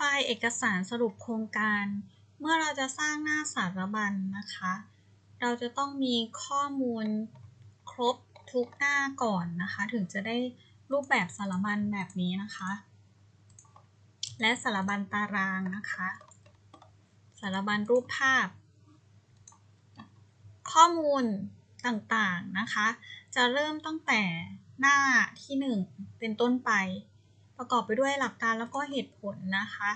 ไฟล์เอกสารสรุปโครงการ เมื่อเราจะสร้างหน้าสารบัญนะคะ เราจะต้องมีข้อมูลครบทุกหน้าก่อนนะคะ ถึงจะได้รูปแบบสารบัญแบบนี้นะคะ และสารบัญตารางนะคะ สารบัญรูปภาพ ข้อมูลต่างๆนะคะ จะเริ่มตั้งแต่หน้าที่ 1 เป็นต้นไป ประกอบไปด้วยหลักการแล้วก็เหตุผลนะคะ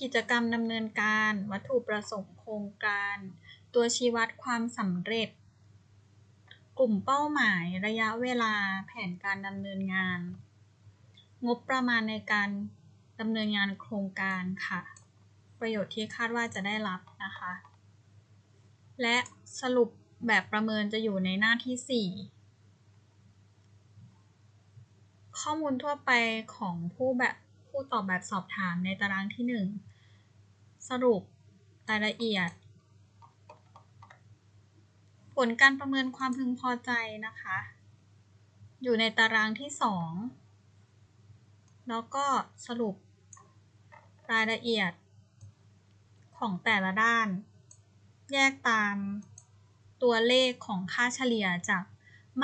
กิจกรรมดำเนินการ วัตถุประสงค์โครงการ ตัวชี้วัดความสำเร็จ กลุ่มเป้าหมายระยะเวลาแผนการดำเนินงาน งบประมาณในการดำเนินงานโครงการค่ะ ประโยชน์ที่คาดว่าจะได้รับนะคะ และสรุปแบบประเมินจะอยู่ในหน้าที่ 4 ข้อมูลทั่วไปของผู้แบบผู้ตอบแบบสอบถามในตารางที่ 1 สรุปรายละเอียด ผลการประเมินความพึงพอใจนะคะ อยู่ในตารางที่ 2 แล้วก็สรุปรายละเอียดของแต่ละด้าน แยกตามตัวเลขของค่าเฉลี่ยจาก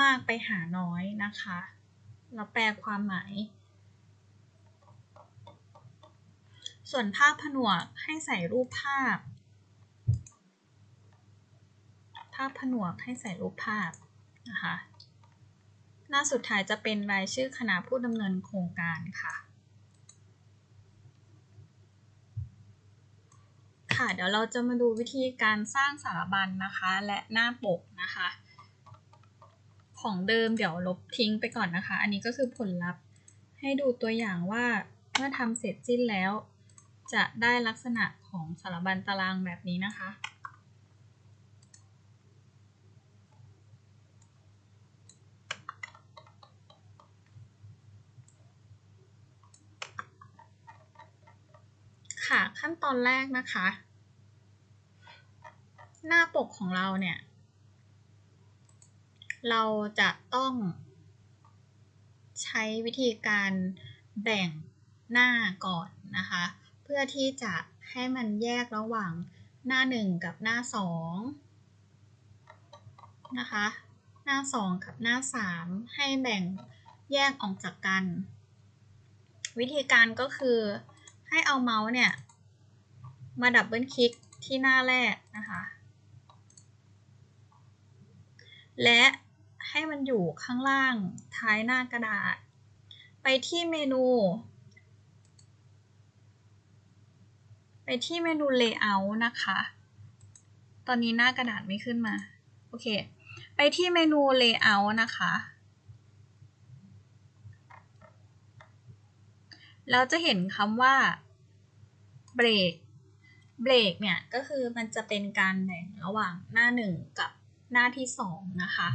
มากไปหาน้อยนะคะ แล้วแปลความหมาย ส่วนภาพผนวกให้ใส่รูปภาพ ภาพผนวกให้ใส่รูปภาพนะคะหน้าสุดท้ายจะเป็นรายชื่อคณะผู้ดำเนินโครงการค่ะ ค่ะ เดี๋ยวเราจะมาดูวิธีการสร้างสารบัญนนะคะ และหน้าปกนะคะ ของเดิมเดี๋ยวลบทิ้งไปก่อนนะคะ อันนี้ก็คือผลลัพธ์ ให้ดูตัวอย่างว่าเมื่อทำเสร็จสิ้นแล้ว จะได้ลักษณะของสารบัญตารางแบบนี้นะคะ ค่ะขั้นตอนแรกนะคะ หน้าปกของเราเนี่ย เราจะต้องใช้วิธีการแบ่งหน้าก่อนนะคะ เพื่อที่จะให้มันแยกระหว่างหน้า 1 กับหน้า2นะคะหน้า 2 กับหน้า 3 ให้แบ่งแยกออกจากกัน วิธีการก็คือให้เอาเมาส์เนี่ย มาดับเบิลคลิกที่หน้าแรกนะคะ และ ให้มันอยู่ข้างล่างท้ายหน้ากระดาษ ไปที่เมนู ไปที่เมนู Layout นะคะ ตอนนี้หน้ากระดาษไม่ขึ้นมา โอเค ไปที่เมนู Layout นะคะแล้วจะเห็นคำว่าเบรกเบรกเนี่ยก็คือมันจะเป็นการแบ่งระหว่างหน้า 1 กับหน้าที่ 2 นะคะ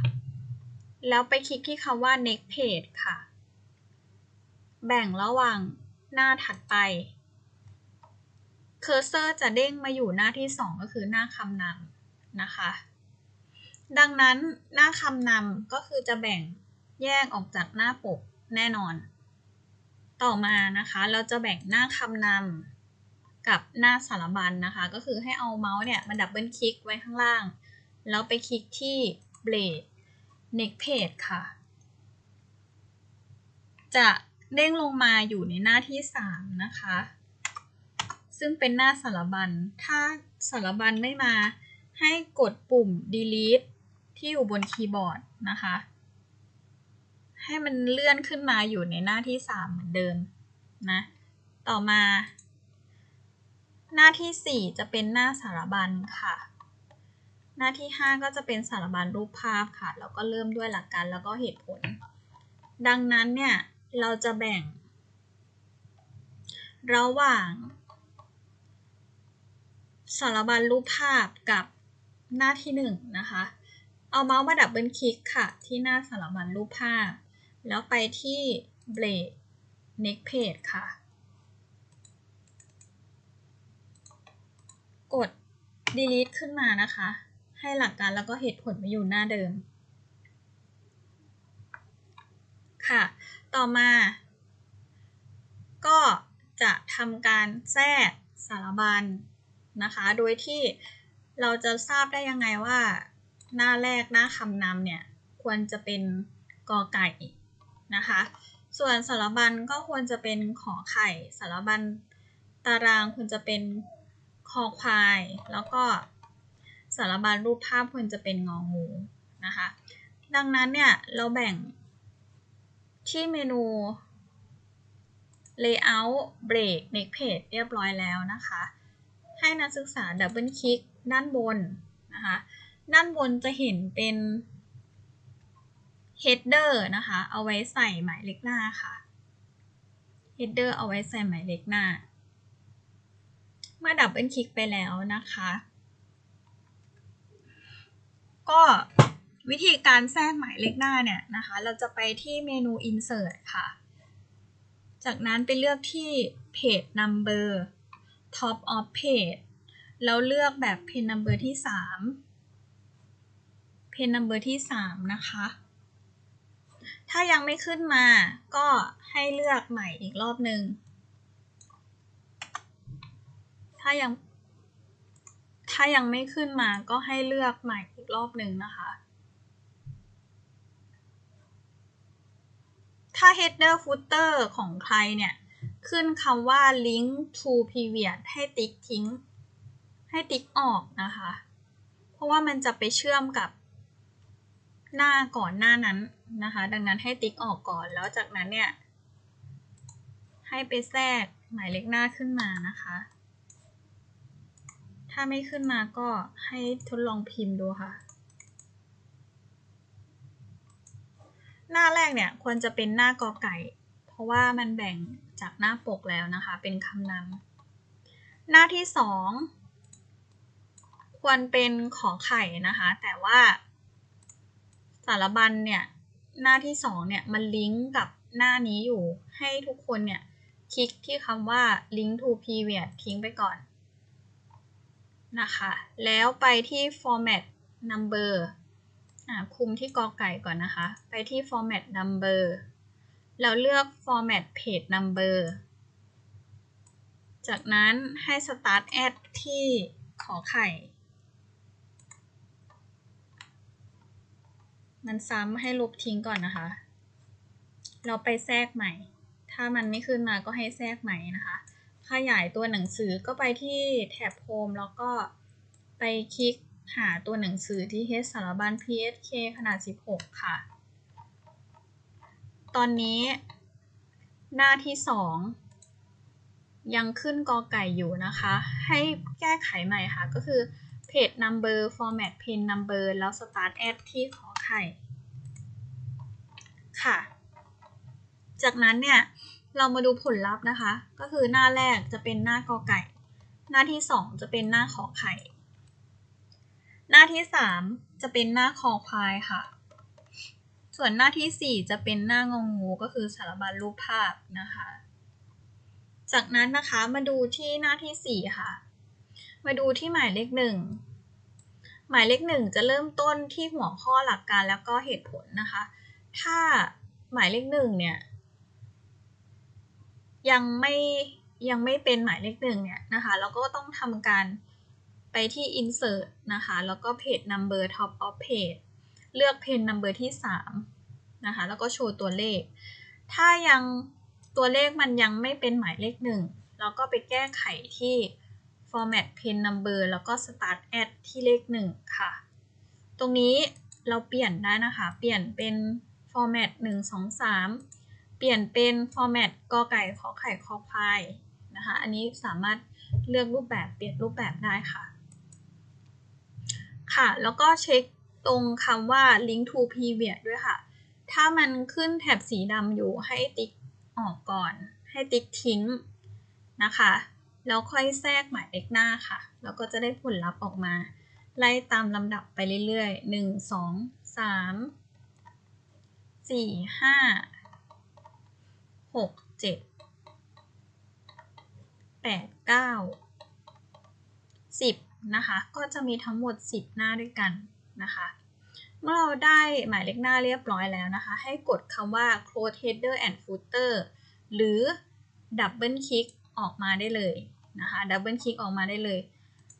แล้วไปคลิกที่คำว่า next page ค่ะ แบ่งระหว่างหน้าถัดไป เคอร์เซอร์จะเด้งมาอยู่หน้าที่ 2 ก็คือหน้าคำนำนะคะ ดังนั้นหน้าคำนำก็คือจะแบ่งแยกออกจากหน้าปกแน่นอน ต่อมานะคะเราจะแบ่งหน้าคำนำกับหน้าสารบัญนนะคะ ก็คือให้เอาเมาส์เนี่ยมาดับเบิลคลิกไว้ข้างล่าง แล้วไปคลิกที่เบรก next page ค่ะ จะเด้งลงมาอยู่ในหน้าที่ 3 นะคะ ซึ่งเป็นหน้าสารบัญ ถ้าสารบัญไม่มาให้กดปุ่ม delete ที่อยู่บนคีย์บอร์ดนะคะ ให้มันเลื่อนขึ้นมาอยู่ในหน้าที่ 3 เหมือนเดิมนะ ต่อมา หน้าที่ 4 จะเป็นหน้าสารบัญค่ะ หน้าที่ 5 ก็จะเป็นสารบัญรูปภาพค่ะ แล้วก็เริ่มด้วยหลักการแล้วก็เหตุผล ดังนั้นเนี่ย เราจะแบ่ง ระหว่าง สารบัญรูปภาพกับหน้าที่ 1 นะคะ เอาเมาส์มาดับเบิลคลิกค่ะ ที่หน้าสารบัญรูปภาพ แล้วไปที่เบรก next page ค่ะ กด delete ขึ้นมานะคะ ให้หลักการแล้วก็เหตุผลมาอยู่หน้าเดิม ค่ะ ต่อมา ก็จะทำการแทรกสารบัญนะคะ โดยที่เราจะทราบได้ยังไงว่า หน้าแรกหน้าคำนำเนี่ย ควรจะเป็นกอไก่นะคะ ส่วนสารบัญก็ควรจะเป็นขอไข่สารบัญตารางควรจะเป็นคอควาย แล้วก็ สารบัญรูปภาพควรจะเป็นงองูนะคะ ดังนั้นเนี่ยเราแบ่งที่เมนู Layout Break Next Page เรียบร้อยแล้วนะคะ ให้นักศึกษาดับเบิลคลิกด้านบนนะคะ ด้านบนจะเห็นเป็น Header นะคะ เอาไว้ใส่หมายเลขหน้าค่ะ Header เอาไว้ใส่หมายเลขหน้า เมื่อดับเบิลคลิกไปแล้วนะคะ ก็วิธีการแทรกหมายเลขหน้าเนี่ยนะคะ เราจะไปที่เมนู Insert ค่ะ จากนั้นไปเลือกที่ Page Number Top of Page แล้วเลือกแบบ Page Number ที่ 3 Page Number ที่ 3 นะคะ ถ้ายังไม่ขึ้นมาก็ให้เลือกใหม่อีกรอบหนึ่งถ้ายัง ถ้ายังไม่ขึ้นมาก็ให้เลือกใหม่อีกรอบหนึ่งนะคะ ถ้า header footer ของใครเนี่ย ขึ้นคำว่า link to previous ให้ติ๊กทิ้ง ให้ติ๊กออกนะคะ เพราะว่ามันจะไปเชื่อมกับหน้าก่อนหน้านั้นนะคะ ดังนั้นให้ติ๊กออกก่อน แล้วจากนั้นเนี่ย ให้ไปแทรกหมายเลขหน้าขึ้นมานะคะ ถ้าไม่ขึ้นมาก็ให้ทดลองพิมพ์ดูค่ะ หน้าแรกเนี่ยควรจะเป็นหน้ากอไก่ เพราะว่ามันแบ่งจากหน้าปกแล้วนะคะ เป็นคำนำหน้าที่สองควรเป็นขอไข่นะคะ แต่ว่าสารบัญเนี่ยหน้าที่สองเนี่ยมันลิงก์กับหน้านี้อยู่ให้ทุกคนเนี่ยคลิกที่คำว่า link to previous ทิ้งไปก่อน นะคะ แล้วไปที่ format number คุมที่กอไก่ก่อนนะคะ ไปที่ format number แล้วเลือก format page number จากนั้นให้ start at ที่ขอไข่ มันซ้ำให้ลบทิ้งก่อนนะคะ เราไปแทรกใหม่ ถ้ามันไม่ขึ้นมาก็ให้แทรกใหม่นะคะ ขยายตัวหนังสือก็ไปที่แท็บโฮมแล้วก็ไปคลิกหาตัวหนังสือที่ H สารบัญ PSK ขนาด 16 ค่ะ ตอนนี้ หน้าที่ 2 ยังขึ้นกอไก่อยู่นะคะ ให้แก้ไขใหม่ค่ะ ก็คือ page number format page number แล้ว start at ที่ขอไข่ ค่ะ จากนั้นเนี่ย เรามาดูผลลัพธ์นะคะ ก็คือหน้าแรกจะเป็นหน้ากอไก่ หน้าที่ 2 จะเป็นหน้าขอไข่ หน้าที่ 3 จะเป็นหน้าคอควายค่ะ ส่วนหน้าที่ 4 จะเป็นหน้างงงูก็คือสารบัญรูปภาพนะคะ จากนั้นนะคะมาดูที่หน้าที่ 4 ค่ะ มาดูที่หมายเลขหนึ่งหมายเลขหนึ่งจะเริ่มต้นที่หัวข้อหลักการแล้วก็เหตุผลนะคะ ถ้าหมายเลขหนึ่งเนี่ย ยังไม่ยังไม่เป็นหมายเลขหนึ่งเนี่ยนะคะเราก็ต้องทำการไปที่ insert นะคะ แล้วก็ page number top of page เลือก page number ที่ 3 นะคะ แล้วก็โชว์ตัวเลข ถ้ายังตัวเลขมันยังไม่เป็นหมายเลขหนึ่งเราก็ไปแก้ไขที่ format page number แล้วก็ start at ที่เลขหนึ่งค่ะ ตรงนี้เราเปลี่ยนได้นะคะ เปลี่ยนเป็น format 1 2 3 เปลี่ยนเป็น format กอไก่ขอไข่คอควายนะคะ อันนี้สามารถเลือกรูปแบบเปลี่ยนรูปแบบได้ค่ะ ค่ะ แล้วก็เช็คตรงคำว่า link to previous ด้วยค่ะ ถ้ามันขึ้นแถบสีดำอยู่ให้ติ๊กออกก่อน ให้ติ๊กทิ้งนะคะ แล้วค่อยแทรกหมายเลขหน้าค่ะ แล้วก็จะได้ผลลัพธ์ออกมา ไล่ตามลำดับไปเรื่อยๆ 1 2 3 4 5 6 7 8 9 10นะคะ ก็จะมีทั้งหมด 10 หน้าด้วยกันนะคะ เมื่อเราได้หมายเลขหน้าเรียบร้อยแล้วนะคะ ให้กดคำว่า close header and footer หรือ double click ออกมาได้เลยนะคะดับเบิลคลิกออกมาได้เลย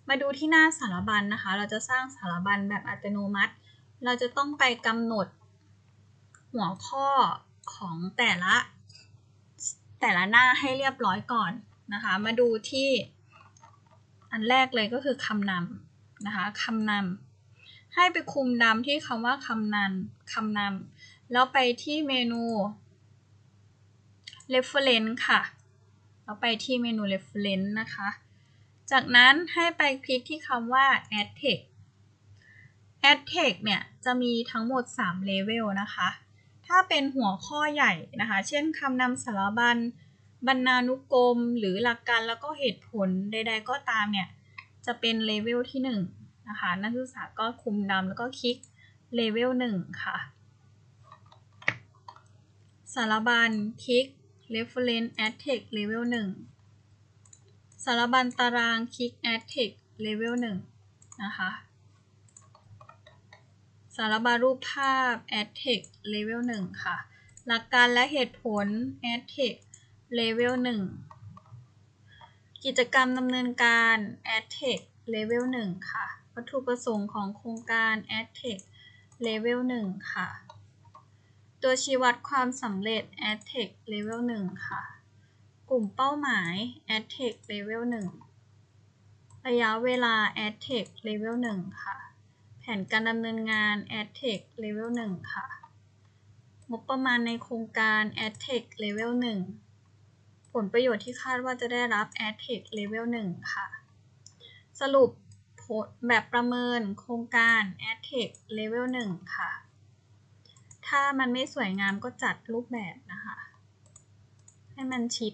มาดูที่หน้าสารบัญนะคะ เราจะสร้างสารบัญแบบอัตโนมัติ เราจะต้องไปกำหนดหัวข้อของแต่ละ แต่ละหน้าให้เรียบร้อยก่อนนะคะ มาดูที่อันแรกเลยก็คือคำนำนะคะคำนำให้ไปคุมดำที่คำว่าคำนำคำนำแล้วไปที่เมนู reference ค่ะ แล้วไปที่เมนู reference นะคะ จากนั้นให้ไปคลิกที่คำว่า add text add text เนี่ยจะมีทั้งหมด3เลเวลนะคะ ถ้าเป็นหัวข้อใหญ่นะคะ เช่นคำนำสารบัญบรรณานุกรม หรือหลักการแล้วก็เหตุผลใด ๆ ก็ตามเนี่ย จะเป็นเลเวลที่1นะคะ นักศึกษาก็คุมดำแล้วก็คลิกเลเวล1ค่ะ สารบัญคลิก reference add text level 1 สารบัญตารางคลิก add text level 1 นะคะ สารบัญรูปภาพ Ad text level 1 ค่ะ หลักการและเหตุผล Ad text level 1 กิจกรรมดำเนินการ Ad text level 1 ค่ะ วัตถุประสงค์ของโครงการ Ad text level 1 ค่ะ ตัวชี้วัดความสำเร็จ a d t e c h Level 1 ค่ะ กลุ่มเป้าหมาย a d t e c h Level 1 ระยะเวลา a d t e c h Level 1 ค่ะ ผนการดำเนินงาน a d t e c h Level 1 ค่ะ งบประมาณในโครงการ a d t e c h Level 1 ผลประโยชน์ที่คาดว่าจะได้รับ a d t e c h Level 1 ค่ะ สรุปผลแบบประเมินโครงการ a d t e c h Level 1 ค่ะ ถ้ามันไม่สวยงามก็จัดรูปแบบนะคะ ให้มันชิด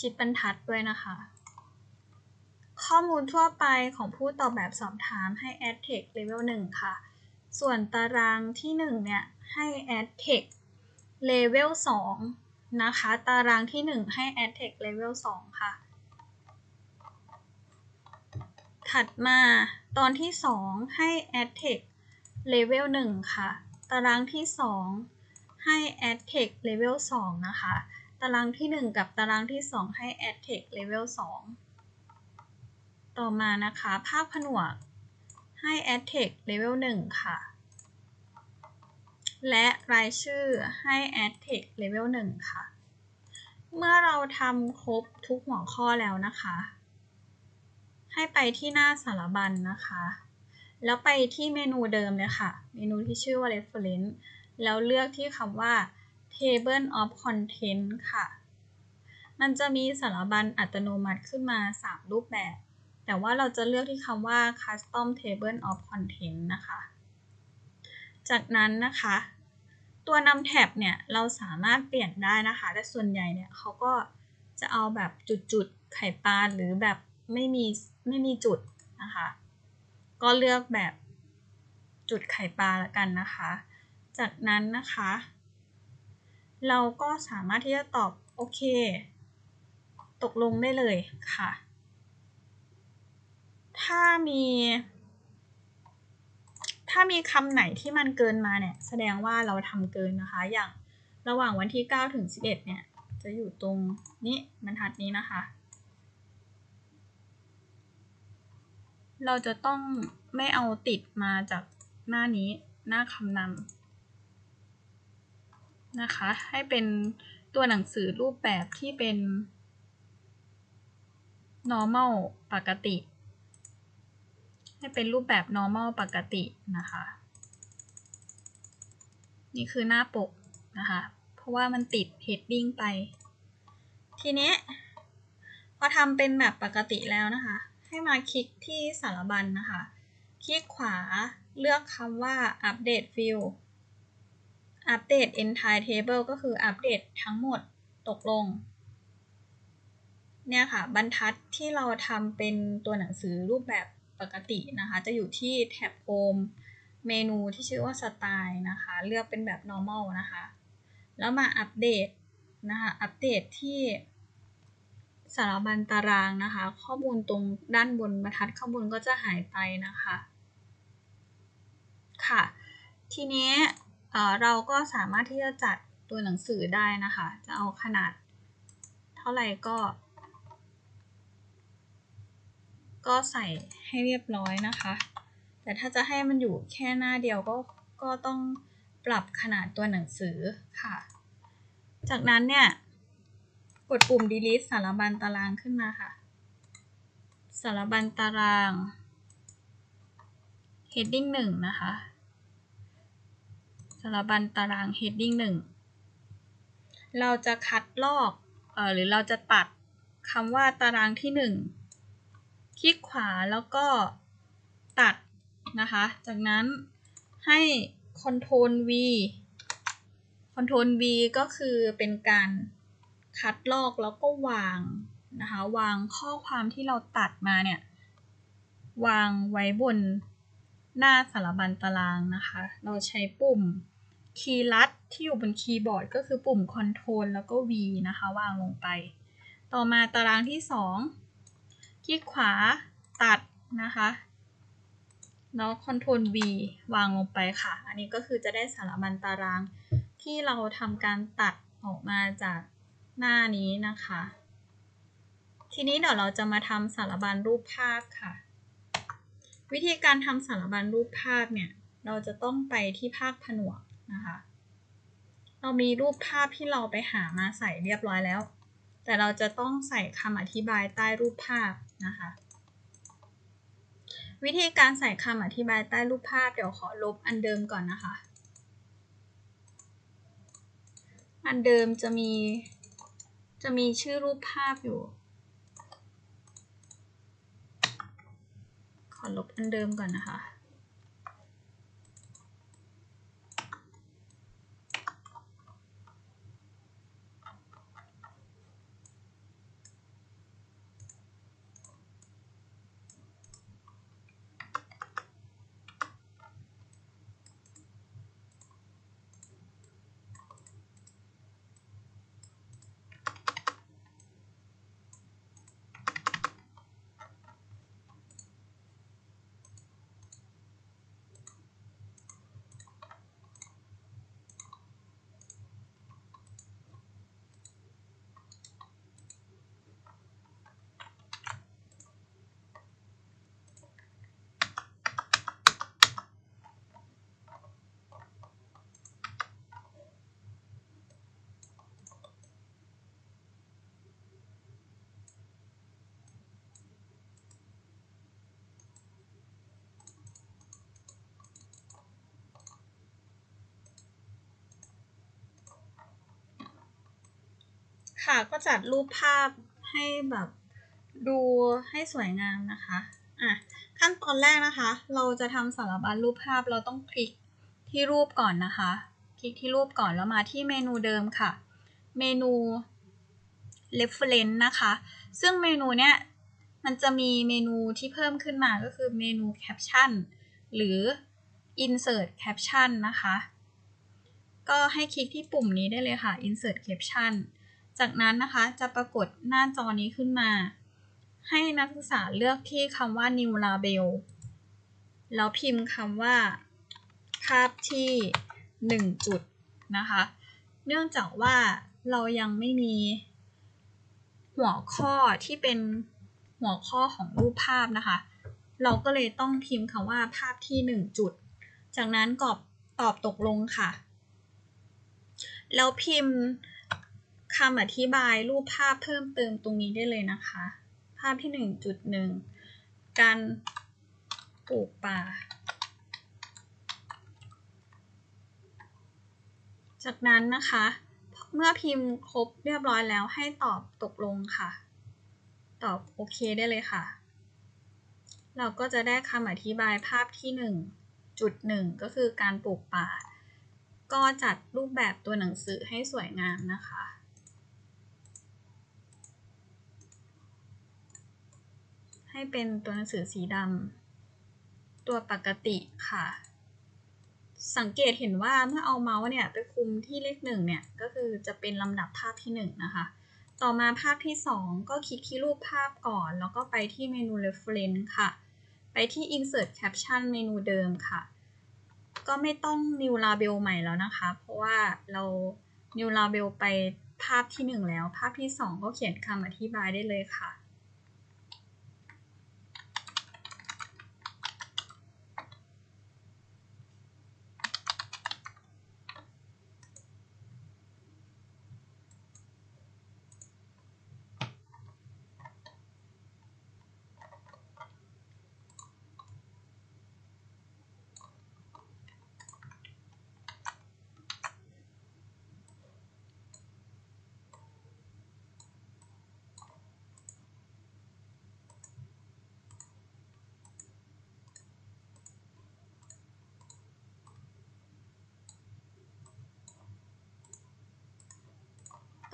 ชิดบรรทัดด้วยนะคะ ข้อมูลทั่วไปของผู้ตอบแบบสอบถามให้ add text level 1 ค่ะ ส่วนตารางที่ 1 เนี่ย ให้ add text level 2 นะคะ ตารางที่ 1 ให้ add text level 2 ค่ะ ถัดมาตอนที่ 2 ให้ add text level 1 ค่ะ ตารางที่ 2 ให้ add text level 2 นะคะ ตารางที่ 1 กับตารางที่ 2 ให้ add text level 2 ต่อมานะคะ ภาพผนวกให้ add text level 1 ค่ะ และรายชื่อให้ add text level 1 ค่ะ เมื่อเราทำครบทุกหัวข้อแล้วนะคะ ให้ไปที่หน้าสารบัญนนะคะ แล้วไปที่เมนูเดิมเลยค่ะ เมนูที่ชื่อว่า reference แล้วเลือกที่คำว่า table of content ค่ะ มันจะมีสารบัญอัตโนมัติขึ้นมา 3 รูปแบบ แต่ว่าเราจะเลือกที่คำว่า custom table of content นะคะ จากนั้นนะคะ ตัวนำแท็บเนี่ยเราสามารถเปลี่ยนได้นะคะ แต่ส่วนใหญ่เนี่ยเขาก็จะเอาแบบจุดๆไข่ปลาหรือแบบไม่มีไม่มีจุดนะคะ ก็เลือกแบบจุดไข่ปลาละกันนะคะ จากนั้นนะคะ เราก็สามารถที่จะตอบโอเค ตกลงได้เลยค่ะ ถ้ามี ถ้ามีคำไหนที่มันเกินมาเนี่ย แสดงว่าเราทำเกินนะคะ อย่างระหว่างวันที่ 9 ถึง 11 เนี่ย จะอยู่ตรงนี้บรรทัดนี้นะคะ เราจะต้องไม่เอาติดมาจากหน้านี้หน้าคำนำนะคะ ให้เป็นตัวหนังสือรูปแบบที่เป็น normal ปกติ ให้เป็นรูปแบบ normal ปกตินะคะ นี่คือหน้าปกนะคะ เพราะว่ามันติด heading ไป ทีนี้พอทำเป็นแบบปกติแล้วนะคะ ให้มาคลิกที่สารบัญนนะคะ คลิกขวาเลือกคำว่า Update View Update Entire Table ก็คืออัปเดตทั้งหมดตกลง เนี่ยค่ะ บรรทัดที่เราทำเป็นตัวหนังสือรูปแบบ ปกตินะคะ จะอยู่ที่แท็บ Home เมนูที่ชื่อว่าสไตล์นะคะ เลือกเป็นแบบ normal นะคะ แล้วมาอัปเดตนะคะ อัปเดตที่สารบัญตารางนะคะ ข้อมูลตรงด้านบนบรรทัดข้างบนก็จะหายไปนะคะ ค่ะ ทีนี้เราก็สามารถที่จะจัดตัวหนังสือได้นะคะ จะเอาขนาดเท่าไหร่ก็ ก็ใส่ให้เรียบร้อยนะคะ แต่ถ้าจะให้มันอยู่แค่หน้าเดียวก็ก็ต้องปรับขนาดตัวหนังสือค่ะ จากนั้นเนี่ย กดปุ่ม delete สารบัญตารางขึ้นมาค่ะ สารบัญตาราง heading หนึ่งนะคะ สารบัญตาราง heading หนึ่งเราจะคัดลอกเอ่อหรือเราจะตัดคำว่าตารางที่หนึ่ง คลิกขวาแล้วก็ตัดนะคะ จากนั้นให้ Ctrl V Ctrl V ก็คือเป็นการคัดลอกแล้วก็วางนะคะวางข้อความที่เราตัดมาเนี่ยวางไว้บนหน้าสารบัญตารางนะคะ เราใช้ปุ่มคีย์ลัดที่อยู่บนคีย์บอร์ดก็คือปุ่ม Ctrl แล้วก็ V นะคะ วางลงไป ต่อมาตารางที่ 2 คลิกขวาตัดนะคะแล้ว Ctrl V วางลงไปค่ะ อันนี้ก็คือจะได้สารบัญตารางที่เราทำการตัดออกมาจากหน้านี้นะคะ ทีนี้เดี๋ยวเราจะมาทำสารบัญรูปภาพค่ะ วิธีการทำสารบัญรูปภาพเนี่ย เราจะต้องไปที่ภาคผนวกนะคะ เรามีรูปภาพที่เราไปหามาใส่เรียบร้อยแล้ว แต่เราจะต้องใส่คำอธิบายใต้รูปภาพ นะคะ วิธีการใส่คำอธิบายใต้รูปภาพเดี๋ยวขอลบอันเดิมก่อนนะคะ อันเดิมจะมีจะมีชื่อรูปภาพอยู่ ขอลบอันเดิมก่อนนะคะ ค่ะก็จัดรูปภาพให้แบบดูให้สวยงามนะคะอะขั้นตอนแรกนะคะ เราจะทำสารบัญรูปภาพเราต้องคลิกที่รูปก่อนนะคะ คลิกที่รูปก่อนแล้วมาที่เมนูเดิมค่ะ เมนู reference นะคะ ซึ่งเมนูเนี้ยมันจะมีเมนูที่เพิ่มขึ้นมาก็คือเมนู caption หรือ insert caption นะคะ ก็ให้คลิกที่ปุ่มนี้ได้เลยค่ะ insert caption จากนั้นนะคะจะปรากฏหน้าจอนี้ขึ้นมา ให้นักศึกษาเลือกที่คำว่า new label แล้วพิมพ์คำว่าภาพที่ 1 จุดนะคะ เนื่องจากว่าเรายังไม่มีหัวข้อที่เป็นหัวข้อของรูปภาพนะคะ เราก็เลยต้องพิมพ์คำว่าภาพที่ 1 จุด จากนั้นกรอบตอบตกลงค่ะ แล้วพิมพ์ คำอธิบายรูปภาพเพิ่มเติมตรงนี้ได้เลยนะคะ ภาพที่ 1.1 การปลูกป่า จากนั้นนะคะ เมื่อพิมพ์ครบเรียบร้อยแล้วให้ตอบตกลงค่ะ ตอบโอเคได้เลยค่ะ เราก็จะได้คำอธิบายภาพที่ 1.1 ก็คือการปลูกป่า ก็จัดรูปแบบตัวหนังสือให้สวยงามนะคะ ให้เป็นตัวหนังสือสีดำตัวปกติค่ะ สังเกตเห็นว่าเมื่อเอาเมาส์เนี่ยไปคุมที่เลขหนึ่งเนี่ยก็คือจะเป็นลำดับภาพที่หนึ่งนะคะต่อมาภาพที่สองก็คลิกที่รูปภาพก่อน แล้วก็ไปที่เมนู reference ค่ะ ไปที่ insert caption เมนูเดิมค่ะ ก็ไม่ต้อง new label ใหม่แล้วนะคะ เพราะว่าเรา new label ไปภาพที่ 1 แล้ว ภาพที่ 2 ก็เขียนคำอธิบายได้เลยค่ะ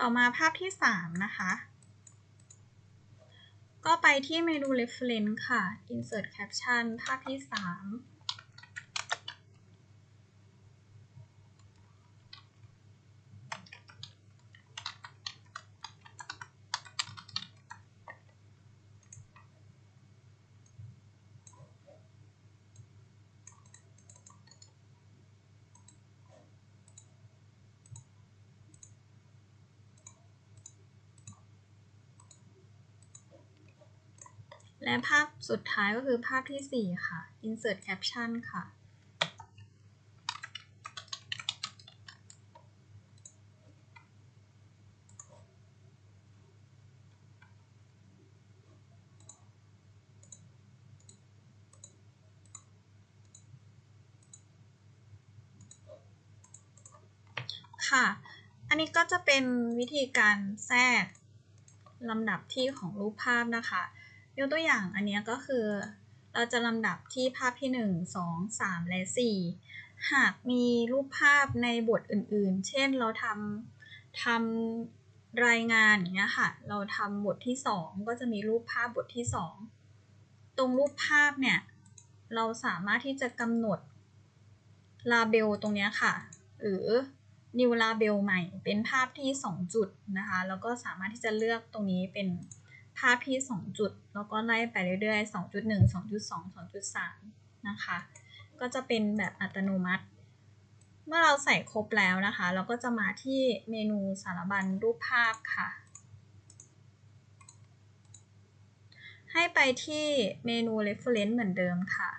ต่อมาภาพที่ 3 นะคะ ก็ไปที่เมนู reference ค่ะ insert caption ภาพที่ 3 และภาพสุดท้ายก็คือภาพที่ 4 ค่ะ insert caption ค่ะ ค่ะ อันนี้ก็จะเป็นวิธีการแทรกลำดับที่ของรูปภาพนะคะ ยกตัวอย่างอันนี้ก็คือ เราจะลำดับที่ภาพที่ 1 2 3 และ 4 หากมีรูปภาพในบทอื่นๆ เช่นเราทำทำรายงานอย่างเงี้ยค่ะ เราทำบทที่ 2 ก็จะมีรูปภาพบทที่ 2 ตรงรูปภาพเนี่ย เราสามารถที่จะกำหนดลาเบลตรงนี้ค่ะ หรือ new label ใหม่ เป็นภาพที่ 2 จุดนะคะ แล้วก็สามารถที่จะเลือกตรงนี้เป็น ภาพที่2จุด แล้วก็ไล่ไปเรื่อยๆ 2.1 2.2 2.3 นะคะ ก็จะเป็นแบบอัตโนมัติ เมื่อเราใส่ครบแล้วนะคะ เราก็จะมาที่เมนูสารบัญรูปภาพค่ะ ให้ไปที่เมนู reference เหมือนเดิมค่ะ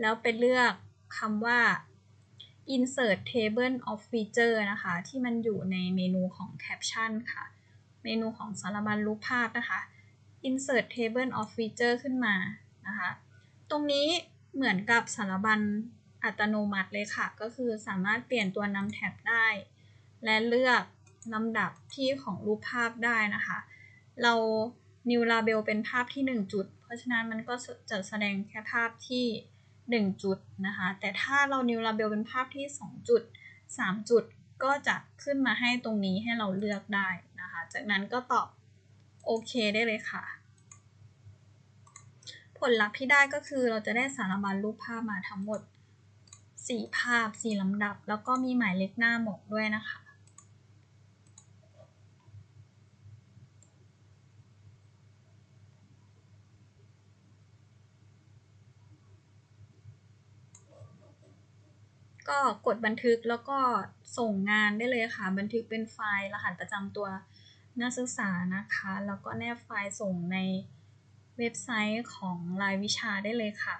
แล้วไปเลือกคำว่า insert table of feature นะคะ ที่มันอยู่ในเมนูของ caption ค่ะ เมนูของสารบัญรูปภาพนะคะ insert table of feature ขึ้นมานะคะ ตรงนี้เหมือนกับสารบัญอัตโนมัติเลยค่ะ ก็คือสามารถเปลี่ยนตัวนำแท็บได้ และเลือกลำดับที่ของรูปภาพได้นะคะ เรา new label เป็นภาพที่ 1 จุด เพราะฉะนั้นมันก็จะแสดงแค่ภาพที่ 1 จุดนะคะ แต่ถ้าเรา new label เป็นภาพที่ 2 จุด 3 จุด ก็จะขึ้นมาให้ตรงนี้ให้เราเลือกได้นะคะ จากนั้นก็ตอบ โอเคได้เลยค่ะ ผลลัพธ์ที่ได้ก็คือเราจะได้สารบัญรูปภาพมาทั้งหมด 4 ภาพ 4 ลำดับ แล้วก็มีหมายเลขหน้าหมกด้วยนะคะ ก็กดบันทึกแล้วก็ส่งงานได้เลยค่ะ บันทึกเป็นไฟล์รหัสประจำตัว นักศึกษานะคะ แล้วก็แนบไฟล์ส่งในเว็บไซต์ของรายวิชาได้เลยค่ะ